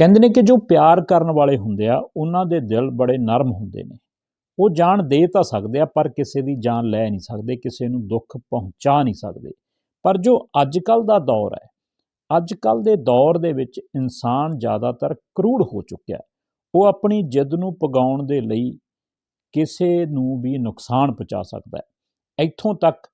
ਕਹਿੰਦੇ ਨੇ ਕਿ ਜੋ ਪਿਆਰ ਕਰਨ ਵਾਲੇ ਹੁੰਦੇ ਆ, ਉਹਨਾਂ ਦੇ ਦਿਲ ਬੜੇ ਨਰਮ ਹੁੰਦੇ ਨੇ। ਉਹ ਜਾਨ ਦੇ ਤਾਂ ਸਕਦੇ ਆ, ਪਰ ਕਿਸੇ ਦੀ ਜਾਨ ਲੈ ਨਹੀਂ ਸਕਦੇ, ਕਿਸੇ ਨੂੰ ਦੁੱਖ ਪਹੁੰਚਾ ਨਹੀਂ ਸਕਦੇ। ਪਰ ਜੋ ਅੱਜ ਕੱਲ ਦਾ ਦੌਰ ਹੈ ਅੱਜ ਕੱਲ ਦੇ ਦੌਰ ਦੇ ਵਿੱਚ ਇਨਸਾਨ ਜ਼ਿਆਦਾਤਰ ਕਰੂੜ ਹੋ ਚੁੱਕਿਆ ਉਹ ਆਪਣੀ ਜਿੱਦ ਨੂੰ ਪਗਾਉਣ ਦੇ ਲਈ ਕਿਸੇ ਨੂੰ ਵੀ ਨੁਕਸਾਨ ਪਹੁੰਚਾ ਸਕਦਾ ਹੈ। ਇੱਥੋਂ ਤੱਕ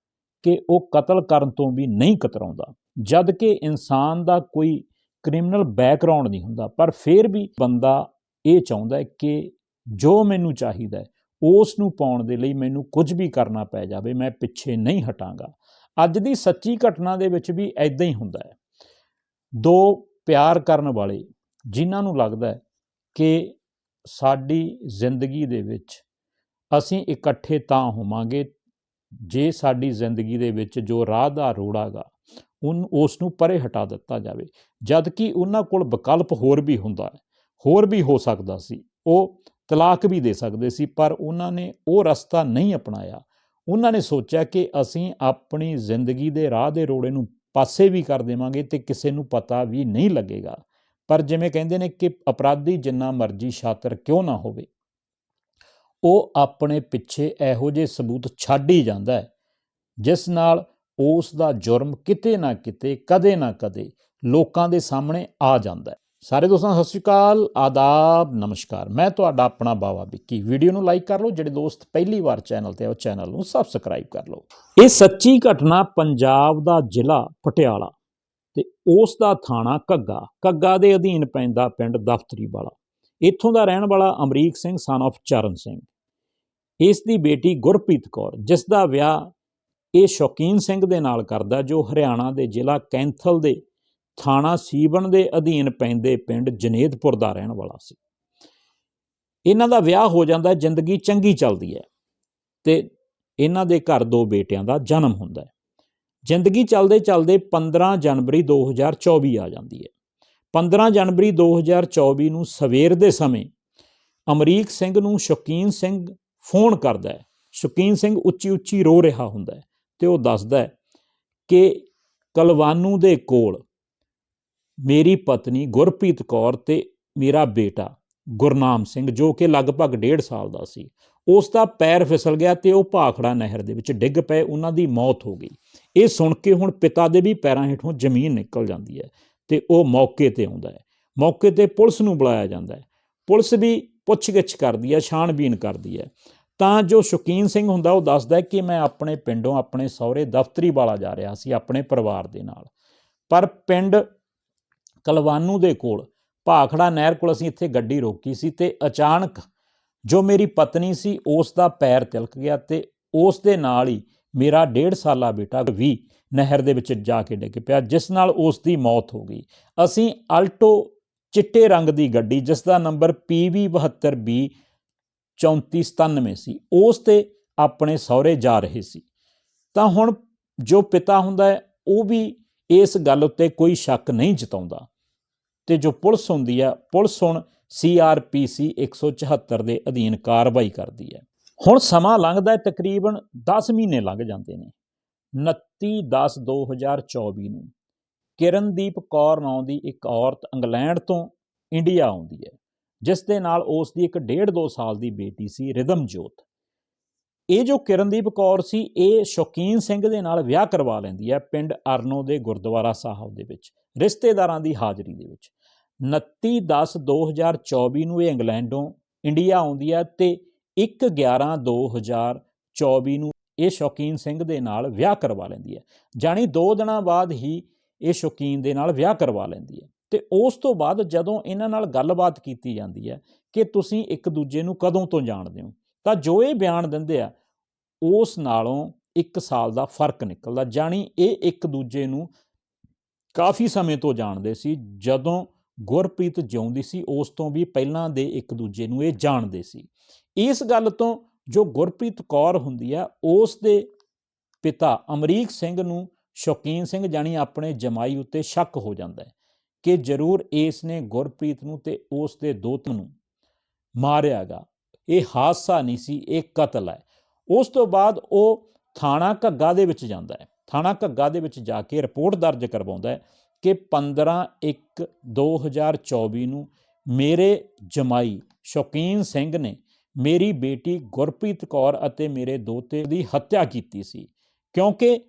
ਕਿ ਉਹ ਕਤਲ ਕਰਨ ਤੋਂ ਵੀ ਨਹੀਂ ਕਤਰਾਉਂਦਾ। ਜਦ ਕਿ ਇਨਸਾਨ ਦਾ ਕੋਈ ਕ੍ਰਿਮੀਨਲ ਬੈਕਗ੍ਰਾਉਂਡ ਨਹੀਂ ਹੁੰਦਾ, ਪਰ ਫਿਰ ਵੀ ਬੰਦਾ ਇਹ ਚਾਹੁੰਦਾ ਹੈ ਕਿ ਜੋ ਮੈਨੂੰ ਚਾਹੀਦਾ ਹੈ ਉਸ ਨੂੰ ਪਾਉਣ ਦੇ ਲਈ ਮੈਨੂੰ ਕੁਝ ਵੀ ਕਰਨਾ ਪੈ ਜਾਵੇ, ਮੈਂ ਪਿੱਛੇ ਨਹੀਂ ਹਟਾਂਗਾ। ਅੱਜ ਦੀ ਸੱਚੀ ਘਟਨਾ ਦੇ ਵਿੱਚ ਵੀ ਐਦਾਂ ਹੀ ਹੁੰਦਾ ਹੈ। ਦੋ ਪਿਆਰ ਕਰਨ ਵਾਲੇ ਜਿਨ੍ਹਾਂ ਨੂੰ ਲੱਗਦਾ ਹੈ ਕਿ ਸਾਡੀ ਜ਼ਿੰਦਗੀ ਦੇ ਵਿੱਚ ਅਸੀਂ ਇਕੱਠੇ ਤਾਂ ਹੋਵਾਂਗੇ, ਜੇ ਸਾਡੀ ਜ਼ਿੰਦਗੀ ਦੇ ਵਿੱਚ ਜੋ ਰਾਹ ਦਾ ਰੋੜਾਗਾ ਉਨ ਉਸ ਨੂੰ ਪਰੇ ਹਟਾ ਦਿੱਤਾ ਜਾਵੇ। ਜਦ ਕਿ ਉਹਨਾਂ ਕੋਲ ਵਿਕਲਪ ਹੋਰ ਵੀ ਹੁੰਦਾ ਹੈ, ਹੋਰ ਵੀ ਹੋ ਸਕਦਾ ਸੀ। ਉਹ ਤਲਾਕ ਵੀ ਦੇ ਸਕਦੇ ਸੀ, ਪਰ ਉਹਨਾਂ ਨੇ ਉਹ ਰਸਤਾ ਨਹੀਂ ਅਪਣਾਇਆ। ਉਹਨਾਂ ਨੇ ਸੋਚਿਆ ਕਿ ਅਸੀਂ ਆਪਣੀ ਜ਼ਿੰਦਗੀ ਦੇ ਰਾਹ ਦੇ ਰੋੜੇ ਨੂੰ ਪਾਸੇ ਵੀ ਕਰ ਦੇਵਾਂਗੇ ਤੇ ਕਿਸੇ ਨੂੰ ਪਤਾ ਵੀ ਨਹੀਂ ਲੱਗੇਗਾ। ਪਰ ਜਿਵੇਂ ਕਹਿੰਦੇ ਨੇ ਕਿ ਅਪਰਾਧੀ ਜਿੰਨਾ ਮਰਜ਼ੀ ਸ਼ਾਤਰ ਕਿਉਂ ਨਾ ਹੋਵੇ, ਉਹ ਆਪਣੇ ਪਿੱਛੇ ਇਹੋ ਜਿਹੇ ਸਬੂਤ ਛੱਡ ਹੀ ਜਾਂਦਾ ਹੈ, ਜਿਸ ਨਾਲ ਉਸ ਦਾ ਜੁਰਮ ਕਿਤੇ ਨਾ ਕਿਤੇ, ਕਦੇ ਨਾ ਕਦੇ ਲੋਕਾਂ ਦੇ ਸਾਹਮਣੇ ਆ ਜਾਂਦਾ ਹੈ। ਸਾਰੇ ਦੋਸਤਾਂ, ਸਤਿ ਸ਼੍ਰੀ ਅਕਾਲ, ਆਦਾਬ, ਨਮਸਕਾਰ। ਮੈਂ ਤੁਹਾਡਾ ਆਪਣਾ ਬਾਵਾ ਵਿੱਕੀ। ਵੀਡੀਓ ਨੂੰ ਲਾਈਕ ਕਰ ਲਓ, ਜਿਹੜੇ ਦੋਸਤ ਪਹਿਲੀ ਵਾਰ ਚੈਨਲ ਤੇ ਆ, ਉਹ ਚੈਨਲ ਨੂੰ ਸਬਸਕ੍ਰਾਈਬ ਕਰ ਲਓ। ਇਹ ਸੱਚੀ ਘਟਨਾ ਪੰਜਾਬ ਦਾ ਜ਼ਿਲ੍ਹਾ ਪਟਿਆਲਾ ਤੇ ਉਸ ਦਾ ਥਾਣਾ ਘੱਗਾ। ਘੱਗਾ ਦੇ ਅਧੀਨ ਪੈਂਦਾ ਪਿੰਡ ਦਫਤਰੀ ਵਾਲਾ। ਇੱਥੋਂ ਦਾ ਰਹਿਣ ਵਾਲਾ ਅਮਰੀਕ ਸਿੰਘ ਸਨ of ਚਰਨ ਸਿੰਘ। ਇਸ ਦੀ ਬੇਟੀ ਗੁਰਪ੍ਰੀਤ ਕੌਰ, ਜਿਸ ਦਾ ਵਿਆਹ ਇਹ ਸ਼ੌਕੀਨ ਸਿੰਘ ਦੇ ਨਾਲ ਕਰਦਾ ਜੋ ਹਰਿਆਣਾ ਦੇ ਜ਼ਿਲ੍ਹਾ ਕੈਂਥਲ ਦੇ ਥਾਣਾ ਸੀਬਨ ਦੇ ਅਧੀਨ ਪੈਂਦੇ ਪਿੰਡ ਜਨੇਦਪੁਰ ਦਾ ਰਹਿਣ ਵਾਲਾ ਸੀ। ਇਹਨਾਂ ਦਾ ਵਿਆਹ ਹੋ ਜਾਂਦਾ, ਜ਼ਿੰਦਗੀ ਚੰਗੀ ਚੱਲਦੀ ਹੈ ਤੇ ਇਹਨਾਂ ਦੇ ਘਰ ਦੋ ਬੇਟਿਆਂ ਦਾ ਜਨਮ ਹੁੰਦਾ ਹੈ। ਜ਼ਿੰਦਗੀ ਚੱਲਦੇ ਚੱਲਦੇ 15 ਜਨਵਰੀ 2024 ਆ ਜਾਂਦੀ ਹੈ। 15 ਜਨਵਰੀ 2024 ਨੂੰ ਸਵੇਰ ਦੇ ਸਮੇਂ ਅਮਰੀਕ ਸਿੰਘ ਨੂੰ ਸ਼ੌਕੀਨ ਸਿੰਘ ਫੋਨ ਕਰਦਾ ਹੈ। ਸ਼ੌਕੀਨ ਸਿੰਘ ਉੱਚੀ ਉੱਚੀ ਰੋ ਰਿਹਾ ਹੁੰਦਾ ਹੈ। ਤੇ ਉਹ ਦੱਸਦਾ ਕਿ ਕਲਵਾਨੂ ਦੇ ਕੋਲ ਮੇਰੀ ਪਤਨੀ ਗੁਰਪ੍ਰੀਤ ਕੌਰ ਤੇ ਮੇਰਾ ਬੇਟਾ ਗੁਰਨਾਮ ਸਿੰਘ, ਜੋ ਕਿ ਲਗਭਗ 1.5 ਸਾਲ ਦਾ ਸੀ, ਉਸ ਦਾ ਪੈਰ ਫਿਸਲ ਗਿਆ ਤੇ ਉਹ ਭਾਖੜਾ ਨਹਿਰ ਦੇ ਵਿੱਚ ਡਿੱਗ ਪਏ, ਉਹਨਾਂ ਦੀ ਮੌਤ ਹੋ ਗਈ। ਇਹ ਸੁਣ ਕੇ ਹੁਣ ਪਿਤਾ ਦੇ ਵੀ ਪੈਰਾਂ ਹੇਠੋਂ ਜ਼ਮੀਨ ਨਿਕਲ ਜਾਂਦੀ ਹੈ ਤੇ ਉਹ ਮੌਕੇ ਤੇ ਆਉਂਦਾ ਹੈ। ਮੌਕੇ ਤੇ ਪੁਲਿਸ ਨੂੰ ਬੁਲਾਇਆ ਜਾਂਦਾ ਹੈ। ਪੁਲਿਸ ਵੀ ਪੁੱਛਗਿੱਛ ਕਰਦੀ ਹੈ ਛਾਣਬੀਨ ਕਰਦੀ ਹੈ। ਤਾਂ ਜੋ ਸ਼ੌਕੀਨ ਸਿੰਘ ਹੁੰਦਾ, ਉਹ ਦੱਸਦਾ ਕਿ ਮੈਂ ਆਪਣੇ ਪਿੰਡੋਂ ਆਪਣੇ ਸਹੁਰੇ ਦਫ਼ਤਰੀ ਵਾਲਾ ਜਾ ਰਿਹਾ ਸੀ, ਆਪਣੇ ਪਰਿਵਾਰ ਦੇ ਨਾਲ। ਪਰ ਪਿੰਡ ਕਲਵਾਨੂ ਦੇ ਕੋਲ, ਭਾਖੜਾ ਨਹਿਰ ਕੋਲ ਅਸੀਂ ਇੱਥੇ ਗੱਡੀ ਰੋਕੀ ਸੀ ਤੇ ਅਚਾਨਕ ਜੋ ਮੇਰੀ ਪਤਨੀ ਸੀ, ਉਸ ਦਾ ਪੈਰ ਤਿਲਕ ਗਿਆ ਤੇ ਉਸ ਦੇ ਨਾਲ ਹੀ ਮੇਰਾ 1.5 ਸਾਲਾ ਬੇਟਾ ਵੀ ਨਹਿਰ ਦੇ ਵਿੱਚ ਜਾ ਕੇ ਡਿੱਗ ਪਿਆ, ਜਿਸ ਨਾਲ ਉਸ ਦੀ ਮੌਤ ਹੋ ਗਈ। ਅਸੀਂ ਅਲਟੋ ਚਿੱਟੇ ਰੰਗ ਦੀ ਗੱਡੀ, ਜਿਸ ਦਾ ਨੰਬਰ PV72B 3497 ਸੀ, ਉਸ ਤੇ ਆਪਣੇ ਸਹੁਰੇ ਜਾ ਰਹੇ ਸੀ। ਤਾਂ ਹੁਣ ਜੋ ਪਿਤਾ ਹੁੰਦਾ ਹੈ, ਉਹ ਵੀ ਇਸ ਗੱਲ ਉੱਤੇ ਕੋਈ ਸ਼ੱਕ ਨਹੀਂ ਜਤਾਉਂਦਾ। ਤੇ ਜੋ ਪੁਲਿਸ ਹੁੰਦੀ ਆ ਪੁਲਿਸ ਹੁਣ CRPC 174 ਦੇ ਅਧੀਨ ਕਾਰਵਾਈ ਕਰਦੀ ਹੈ। ਹੁਣ ਸਮਾਂ ਲੰਘਦਾ ਹੈ, ਤਕਰੀਬਨ 10 ਮਹੀਨੇ ਲੰਘ ਜਾਂਦੇ ਨੇ। 29/10/2024 ਨੂੰ ਕਿਰਨਦੀਪ ਕੌਰ ਨਾਂ ਦੀ ਇੱਕ ਔਰਤ ਇੰਗਲੈਂਡ ਤੋਂ ਇੰਡੀਆ ਆਉਂਦੀ ਹੈ। ਜਿਸ ਦੇ ਨਾਲ ਉਸ ਦੀ ਇੱਕ ਡੇਢ 2 ਸਾਲ ਦੀ ਬੇਟੀ ਸੀ, ਰਿਦਮਜੋਤ। ਇਹ ਜੋ ਕਿਰਨਦੀਪ ਕੌਰ ਸੀ, ਇਹ ਸ਼ੌਕੀਨ ਸਿੰਘ ਦੇ ਨਾਲ ਵਿਆਹ ਕਰਵਾ ਲੈਂਦੀ ਹੈ ਪਿੰਡ ਅਰਨੋ ਦੇ ਗੁਰਦੁਆਰਾ ਸਾਹਿਬ ਦੇ ਵਿੱਚ, ਰਿਸ਼ਤੇਦਾਰਾਂ ਦੀ ਹਾਜ਼ਰੀ ਦੇ ਵਿੱਚ। 29/10/2024 ਨੂੰ ਇਹ ਇੰਗਲੈਂਡੋਂ ਇੰਡੀਆ ਆਉਂਦੀ ਹੈ ਤੇ 1/11/2024 ਨੂੰ ਇਹ ਸ਼ੌਕੀਨ ਸਿੰਘ ਦੇ ਨਾਲ ਵਿਆਹ ਕਰਵਾ ਲੈਂਦੀ ਹੈ। ਜਾਣੀ 2 ਦਿਨਾਂ ਬਾਅਦ ਹੀ ਇਹ ਸ਼ੌਕੀਨ ਦੇ ਨਾਲ ਵਿਆਹ ਕਰਵਾ ਲੈਂਦੀ ਹੈ। ਤੇ ਉਸ ਤੋਂ ਬਾਅਦ ਜਦੋਂ ਇਹਨਾਂ ਨਾਲ ਗੱਲਬਾਤ ਕੀਤੀ ਜਾਂਦੀ ਹੈ ਕਿ ਤੁਸੀਂ ਇੱਕ ਦੂਜੇ ਨੂੰ ਕਦੋਂ ਤੋਂ ਜਾਣਦੇ ਹੋ, ਤਾਂ ਜੋ ਇਹ ਬਿਆਨ ਦਿੰਦੇ ਆ, ਉਸ ਨਾਲੋਂ 1 ਸਾਲ ਦਾ ਫ਼ਰਕ ਨਿਕਲਦਾ, ਜਾਣੀ ਇਹ ਇੱਕ ਦੂਜੇ ਨੂੰ ਕਾਫੀ ਸਮੇਂ ਤੋਂ ਜਾਣਦੇ ਸੀ, ਜਦੋਂ ਗੁਰਪ੍ਰੀਤ ਜਿਉਂਦੀ ਸੀ, ਉਸ ਤੋਂ ਵੀ ਪਹਿਲਾਂ ਦੇ ਇੱਕ ਦੂਜੇ ਨੂੰ ਇਹ ਜਾਣਦੇ ਸੀ। ਇਸ ਗੱਲ ਤੋਂ ਜੋ ਗੁਰਪ੍ਰੀਤ ਕੌਰ ਹੁੰਦੀ ਆ ਉਸ ਦੇ ਪਿਤਾ ਅਮਰੀਕ ਸਿੰਘ ਨੂੰ ਸ਼ੌਕੀਨ ਸਿੰਘ ਜਾਨੀ ਆਪਣੇ ਜਮਾਈ ਉੱਤੇ ਸ਼ੱਕ ਹੋ ਜਾਂਦਾ ਹੈ। ਕਿ ਜ਼ਰੂਰ ਇਸ ਨੇ ਗੁਰਪ੍ਰੀਤ ਨੂੰ ਤੇ ਉਸ ਦੇ ਦੋਤ ਨੂੰ ਮਾਰਿਆਗਾ। ਇਹ ਹਾਦਸਾ ਨਹੀਂ ਸੀ, ਇਹ ਕਤਲ ਹੈ। ਉਸ ਤੋਂ ਬਾਅਦ ਉਹ ਥਾਣਾ ਘੱਗਾ ਦੇ ਵਿੱਚ ਜਾਂਦਾ ਹੈ। ਥਾਣਾ ਘੱਗਾ ਦੇ ਵਿੱਚ ਜਾ ਕੇ ਰਿਪੋਰਟ ਦਰਜ ਕਰਵਾਉਂਦਾ ਹੈ ਕਿ 15 1 2024 ਨੂੰ ਮੇਰੇ ਜਮਾਈ ਸ਼ੌਕੀਨ ਸਿੰਘ ਨੇ ਮੇਰੀ ਬੇਟੀ ਗੁਰਪ੍ਰੀਤ ਕੌਰ ਅਤੇ ਮੇਰੇ ਦੋਤੇ ਦੀ ਹੱਤਿਆ ਕੀਤੀ ਸੀ। ਕਿਉਂਕਿ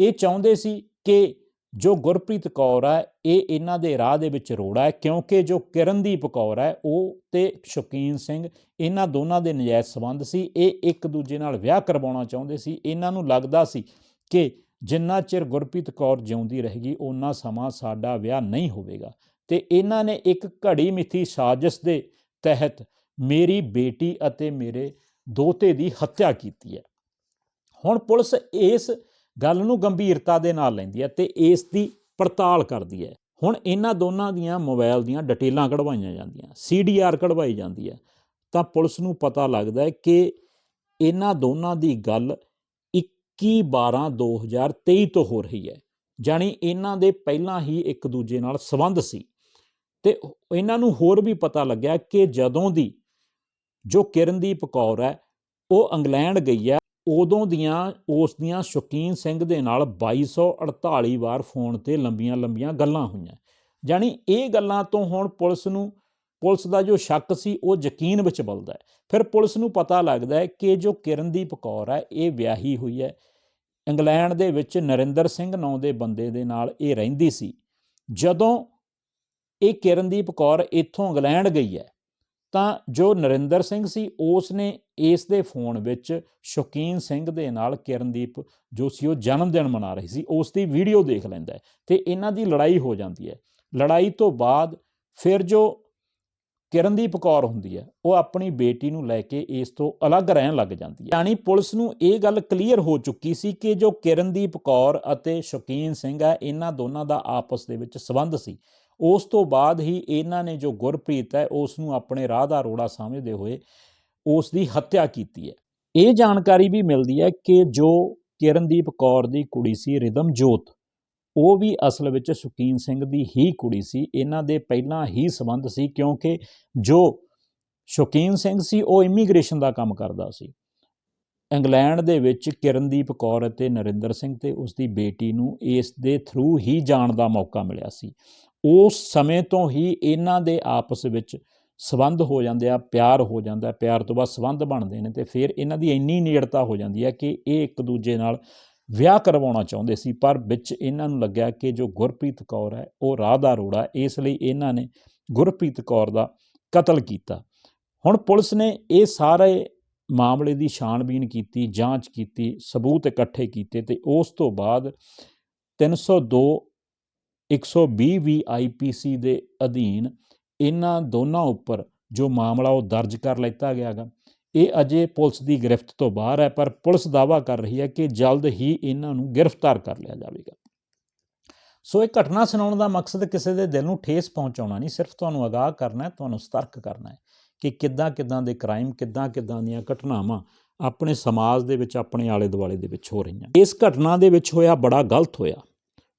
ਇਹ ਚਾਹੁੰਦੇ ਸੀ ਕਿ ਜੋ ਗੁਰਪ੍ਰੀਤ ਕੌਰ ਹੈ, ਇਹ ਇਹਨਾਂ ਦੇ ਰਾਹ ਦੇ ਵਿੱਚ ਰੋੜਾ ਹੈ, ਕਿਉਂਕਿ ਜੋ ਕਿਰਨਦੀਪ ਕੌਰ ਹੈ, ਉਹ ਤੇ ਸ਼ੌਕੀਨ ਸਿੰਘ, ਇਹਨਾਂ ਦੋਨਾਂ ਦੇ ਨਜਾਇਜ਼ ਸੰਬੰਧ ਸੀ। ਇਹ ਇੱਕ ਦੂਜੇ ਨਾਲ ਵਿਆਹ ਕਰਵਾਉਣਾ ਚਾਹੁੰਦੇ ਸੀ। ਇਹਨਾਂ ਨੂੰ ਲੱਗਦਾ ਸੀ ਕਿ ਜਿੰਨਾ ਚਿਰ ਗੁਰਪ੍ਰੀਤ ਕੌਰ ਜਿਉਂਦੀ ਰਹੇਗੀ ਉਹਨਾਂ ਸਮਾਂ ਸਾਡਾ ਵਿਆਹ ਨਹੀਂ ਹੋਵੇਗਾ। ਤੇ ਇਹਨਾਂ ਨੇ ਇੱਕ ਘੜੀ ਮਿੱਥੀ ਸਾਜ਼ਿਸ਼ ਦੇ ਤਹਿਤ ਮੇਰੀ ਬੇਟੀ ਅਤੇ ਮੇਰੇ ਦੋਤੇ ਦੀ ਹੱਤਿਆ ਕੀਤੀ ਹੈ। ਹੁਣ ਪੁਲਿਸ ਇਸ ਗੱਲ ਨੂੰ ਗੰਭੀਰਤਾ ਦੇ ਨਾਲ ਲੈਂਦੀ ਹੈ ਤੇ ਇਸ ਦੀ ਪੜਤਾਲ ਕਰਦੀ ਹੈ। ਹੁਣ ਇਹਨਾਂ ਦੋਨਾਂ ਦੀਆਂ ਮੋਬਾਈਲ ਦੀਆਂ ਡਿਟੇਲਾਂ ਕਢਵਾਈਆਂ ਜਾਂਦੀਆਂ ਸੀਡੀਆਰ ਕਢਵਾਈ ਜਾਂਦੀ ਹੈ। ਤਾਂ ਪੁਲਿਸ ਨੂੰ ਪਤਾ ਲੱਗਦਾ ਹੈ ਕਿ ਇਹਨਾਂ ਦੋਨਾਂ ਦੀ ਗੱਲ 21 12 2023 ਤੋਂ ਹੋ ਰਹੀ ਹੈ, ਜਾਣੀ ਇਹਨਾਂ ਦੇ ਪਹਿਲਾਂ ਹੀ ਇੱਕ ਦੂਜੇ ਨਾਲ ਸੰਬੰਧ ਸੀ। ਤੇ ਇਹਨਾਂ ਨੂੰ ਹੋਰ ਵੀ ਪਤਾ ਲੱਗਿਆ ਕਿ ਜਦੋਂ ਦੀ ਜੋ ਕਿਰਨਦੀਪ ਕੌਰ ਹੈ, ਉਹ ਇੰਗਲੈਂਡ ਗਈ ਹੈ ਉਦੋਂ ਦੀਆਂ, ਉਸ ਦੀਆਂ ਸ਼ੌਕੀਨ ਸਿੰਘ ਦੇ ਨਾਲ 2248 ਵਾਰ ਫੋਨ ਤੇ ਲੰਬੀਆਂ ਲੰਬੀਆਂ ਗੱਲਾਂ ਹੋਈਆਂ। ਜਾਣੀ ਇਹ ਗੱਲਾਂ ਤੋਂ ਹੁਣ ਪੁਲਿਸ ਨੂੰ, ਪੁਲਿਸ ਦਾ ਜੋ ਸ਼ੱਕ ਸੀ, ਉਹ ਯਕੀਨ ਵਿੱਚ ਬਲਦਾ ਹੈ। ਫਿਰ ਪੁਲਿਸ ਨੂੰ ਪਤਾ ਲੱਗਦਾ ਹੈ ਕਿ ਜੋ ਕਿਰਨਦੀਪ ਕੌਰ ਹੈ, ਇਹ ਵਿਆਹੀ ਹੋਈ ਹੈ। ਇੰਗਲੈਂਡ ਦੇ ਵਿੱਚ ਨਰਿੰਦਰ ਸਿੰਘ ਨਾਂ ਦੇ ਬੰਦੇ ਦੇ ਨਾਲ ਇਹ ਰਹਿੰਦੀ ਸੀ। ਜਦੋਂ ਇਹ ਕਿਰਨਦੀਪ ਕੌਰ ਇੱਥੋਂ ਇੰਗਲੈਂਡ ਗਈ ਹੈ ਤਾਂ ਜੋ ਨਰਿੰਦਰ ਸਿੰਘ ਸੀ, ਉਸ ਨੇ ਇਸ ਦੇ ਫੋਨ ਵਿੱਚ ਸ਼ੌਕੀਨ ਸਿੰਘ ਦੇ ਨਾਲ ਕਿਰਨਦੀਪ ਜੋ ਸੀ ਉਹ ਜਨਮ ਦਿਨ ਮਨਾ ਰਹੀ ਸੀ, ਉਸ ਦੀ ਵੀਡੀਓ ਦੇਖ ਲੈਂਦਾ ਹੈ ਤੇ ਇਹਨਾਂ ਦੀ ਲੜਾਈ ਹੋ ਜਾਂਦੀ ਹੈ। ਲੜਾਈ ਤੋਂ ਬਾਅਦ ਫਿਰ ਜੋ ਕਿਰਨਦੀਪ ਕੌਰ ਹੁੰਦੀ ਹੈ, ਉਹ ਆਪਣੀ ਬੇਟੀ ਨੂੰ ਲੈ ਕੇ ਇਸ ਤੋਂ ਅਲੱਗ ਰਹਿਣ ਲੱਗ ਜਾਂਦੀ ਹੈ। ਯਾਨੀ ਪੁਲਿਸ ਨੂੰ ਇਹ ਗੱਲ ਕਲੀਅਰ ਹੋ ਚੁੱਕੀ ਸੀ ਕਿ ਜੋ ਕਿਰਨਦੀਪ ਕੌਰ ਅਤੇ ਸ਼ੌਕੀਨ ਸਿੰਘ ਹੈ, ਇਹਨਾਂ ਦੋਨਾਂ ਦਾ ਆਪਸ ਦੇ ਵਿੱਚ ਸਬੰਧ ਸੀ। ਉਸ ਤੋਂ ਬਾਅਦ ਹੀ ਇਹਨਾਂ ਨੇ ਜੋ ਗੁਰਪ੍ਰੀਤ ਹੈ ਉਸ ਨੂੰ ਆਪਣੇ ਰਾਹ ਦਾ ਰੋੜਾ ਸਮਝਦੇ ਹੋਏ ਉਸ ਦੀ ਹੱਤਿਆ ਕੀਤੀ ਹੈ। ਇਹ ਜਾਣਕਾਰੀ ਵੀ ਮਿਲਦੀ ਹੈ ਕਿ ਜੋ ਕਿਰਨਦੀਪ ਕੌਰ ਦੀ ਕੁੜੀ ਸੀ, ਰਿਦਮ ਜੋਤ, ਉਹ ਵੀ ਅਸਲ ਵਿੱਚ ਸ਼ੁਕੀਨ ਸਿੰਘ ਦੀ ਹੀ ਕੁੜੀ ਸੀ। ਇਹਨਾਂ ਦੇ ਪਹਿਲਾਂ ਹੀ ਸੰਬੰਧ ਸੀ ਕਿਉਂਕਿ ਜੋ ਸ਼ੁਕੀਨ ਸਿੰਘ ਸੀ, ਉਹ ਇਮੀਗ੍ਰੇਸ਼ਨ ਦਾ ਕੰਮ ਕਰਦਾ ਸੀ। ਇੰਗਲੈਂਡ ਦੇ ਵਿੱਚ ਕਿਰਨਦੀਪ ਕੌਰ ਅਤੇ ਨਰਿੰਦਰ ਸਿੰਘ ਤੇ ਉਸ ਦੀ ਬੇਟੀ ਨੂੰ ਇਸ ਦੇ ਥਰੂ ਹੀ ਜਾਣ ਦਾ ਮੌਕਾ ਮਿਲਿਆ ਸੀ। ਉਸ ਸਮੇਂ ਤੋਂ ਹੀ ਇਹਨਾਂ ਦੇ ਆਪਸ ਵਿੱਚ ਸਬੰਧ ਹੋ ਜਾਂਦੇ ਆ, ਪਿਆਰ ਹੋ ਜਾਂਦਾ ਪਿਆਰ ਤੋਂ ਬਾਅਦ ਸਬੰਧ ਬਣਦੇ ਨੇ ਤੇ ਫਿਰ ਇਹਨਾਂ ਦੀ ਇੰਨੀ ਨੇੜਤਾ ਹੋ ਜਾਂਦੀ ਹੈ ਕਿ ਇਹ ਇੱਕ ਦੂਜੇ ਨਾਲ ਵਿਆਹ ਕਰਵਾਉਣਾ ਚਾਹੁੰਦੇ ਸੀ, ਪਰ ਵਿੱਚ ਇਹਨਾਂ ਨੂੰ ਲੱਗਿਆ ਕਿ ਜੋ ਗੁਰਪ੍ਰੀਤ ਕੌਰ ਹੈ, ਉਹ ਰਾਹ ਦਾ ਰੋੜਾ, ਇਸ ਲਈ ਇਹਨਾਂ ਨੇ ਗੁਰਪ੍ਰੀਤ ਕੌਰ ਦਾ ਕਤਲ ਕੀਤਾ। ਹੁਣ ਪੁਲਿਸ ਨੇ ਇਹ ਸਾਰੇ ਮਾਮਲੇ ਦੀ ਛਾਣਬੀਨ ਕੀਤੀ, ਜਾਂਚ ਕੀਤੀ, ਸਬੂਤ ਇਕੱਠੇ ਕੀਤੇ ਤੇ ਉਸ ਤੋਂ ਬਾਅਦ 302 120 ਵੀ ਆਈਪੀਸੀ ਦੇ ਅਧੀਨ ਇਹਨਾਂ ਦੋਨਾਂ ਉੱਪਰ ਜੋ ਮਾਮਲਾ ਉਹ ਦਰਜ ਕਰ ਲਿੱਤਾ ਗਿਆ ਗਿਆਗਾ ਇਹ ਅਜੇ ਪੁਲਿਸ ਦੀ ਗ੍ਰਿਫਤ ਤੋਂ ਬਾਹਰ ਹੈ, ਪਰ ਪੁਲਿਸ ਦਾਵਾ ਕਰ ਰਹੀ ਹੈ ਕਿ ਜਲਦ ਹੀ ਇਹਨਾਂ ਨੂੰ ਗ੍ਰਿਫਤਾਰ ਕਰ ਲਿਆ ਜਾਵੇਗਾ। ਸੋ ਇਹ ਘਟਨਾ ਸੁਣਾਉਣ ਦਾ ਮਕਸਦ ਕਿਸੇ ਦੇ ਦਿਲ ਨੂੰ ਠੇਸ ਪਹੁੰਚਾਉਣਾ ਨਹੀਂ, ਸਿਰਫ ਤੁਹਾਨੂੰ ਅਗਾਹ ਕਰਨਾ ਹੈ, ਤੁਹਾਨੂੰ ਸਤਰਕ ਕਰਨਾ ਹੈ ਕਿ ਕਿੱਦਾਂ ਕਿੱਦਾਂ ਦੇ ਕ੍ਰਾਈਮ, ਕਿੱਦਾਂ ਕਿੱਦਾਂ ਦੀਆਂ ਘਟਨਾਵਾਂ ਆਪਣੇ ਸਮਾਜ ਦੇ ਵਿੱਚ, ਆਪਣੇ ਆਲੇ ਦੁਆਲੇ ਦੇ ਵਿੱਚ ਹੋ ਰਹੀਆਂ। ਇਸ ਘਟਨਾ ਦੇ ਵਿੱਚ ਹੋਇਆ ਬੜਾ ਗਲਤ ਹੋਇਆ।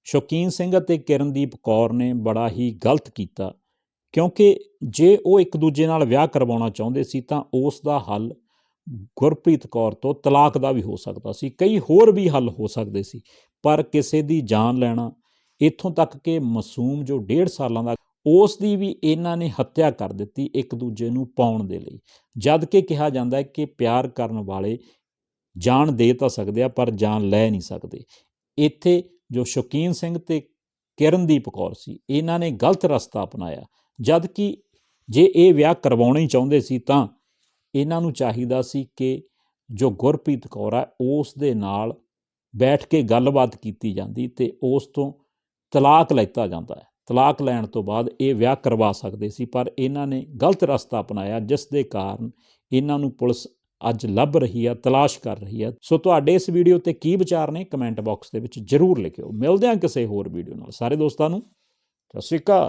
ਸ਼ੌਕੀਨ ਸਿੰਘ ਅਤੇ ਕਿਰਨਦੀਪ ਕੌਰ ਨੇ ਬੜਾ ਹੀ ਗਲਤ ਕੀਤਾ, ਕਿਉਂਕਿ ਜੇ ਉਹ ਇੱਕ ਦੂਜੇ ਨਾਲ ਵਿਆਹ ਕਰਵਾਉਣਾ ਚਾਹੁੰਦੇ ਸੀ ਤਾਂ ਉਸ ਦਾ ਹੱਲ ਗੁਰਪ੍ਰੀਤ ਕੌਰ ਤੋਂ ਤਲਾਕ ਦਾ ਵੀ ਹੋ ਸਕਦਾ ਸੀ, ਕਈ ਹੋਰ ਵੀ ਹੱਲ ਹੋ ਸਕਦੇ ਸੀ, ਪਰ ਕਿਸੇ ਦੀ ਜਾਨ ਲੈਣਾ, ਇੱਥੋਂ ਤੱਕ ਕਿ ਮਾਸੂਮ ਜੋ 1.5 ਸਾਲਾਂ ਦਾ ਉਸ ਦੀ ਵੀ ਇਹਨਾਂ ਨੇ ਹੱਤਿਆ ਕਰ ਦਿੱਤੀ ਇੱਕ ਦੂਜੇ ਨੂੰ ਪਾਉਣ ਦੇ ਲਈ, ਜਦ ਕਿ ਕਿਹਾ ਜਾਂਦਾ ਹੈ ਕਿ ਪਿਆਰ ਕਰਨ ਵਾਲੇ ਜਾਨ ਦੇ ਤਾਂ ਸਕਦੇ ਆ, ਪਰ ਜਾਨ ਲੈ ਨਹੀਂ ਸਕਦੇ, ਇੱਥੇ ਜੋ ਸ਼ੌਕੀਨ ਸਿੰਘ ਤੇ ਕਿਰਨਦੀਪ ਕੌਰ ਸੀ, ਇਹਨਾਂ ਨੇ ਗਲਤ ਰਸਤਾ ਅਪਣਾਇਆ। ਜਦ ਕਿ ਜੇ ਇਹ ਵਿਆਹ ਕਰਵਾਉਣਾ ਹੀ ਚਾਹੁੰਦੇ ਸੀ ਤਾਂ ਇਹਨਾਂ ਨੂੰ ਚਾਹੀਦਾ ਸੀ ਕਿ ਜੋ ਗੁਰਪ੍ਰੀਤ ਕੌਰ ਹੈ ਉਸ ਦੇ ਨਾਲ ਬੈਠ ਕੇ ਗੱਲਬਾਤ ਕੀਤੀ ਜਾਂਦੀ ਤੇ ਉਸ ਤੋਂ ਤਲਾਕ ਲੈਤਾ ਜਾਂਦਾ ਹੈ। ਤਲਾਕ ਲੈਣ ਤੋਂ ਬਾਅਦ ਇਹ ਵਿਆਹ ਕਰਵਾ ਸਕਦੇ ਸੀ, ਪਰ ਇਹਨਾਂ ਨੇ ਗਲਤ ਰਸਤਾ ਅਪਣਾਇਆ, ਜਿਸ ਦੇ ਕਾਰਨ ਇਹਨਾਂ ਨੂੰ ਪੁਲਿਸ ਅੱਜ ਲੱਭ ਰਹੀ ਹੈ ਤਲਾਸ਼ ਕਰ ਰਹੀ ਹੈ ਸੋ ਤੁਹਾਡੇ ਇਸ ਵੀਡੀਓ ਤੇ ਕੀ ਵਿਚਾਰ ਨੇ, ਕਮੈਂਟ ਬਾਕਸ ਦੇ ਵਿੱਚ ਜਰੂਰ ਲਿਖਿਓ। ਮਿਲਦੇ ਹਾਂ ਕਿਸੇ ਹੋਰ ਵੀਡੀਓ ਨਾਲ। ਸਾਰੇ ਦੋਸਤਾਂ ਨੂੰ, ਸਤਿ ਸ਼੍ਰੀ ਅਕਾਲ।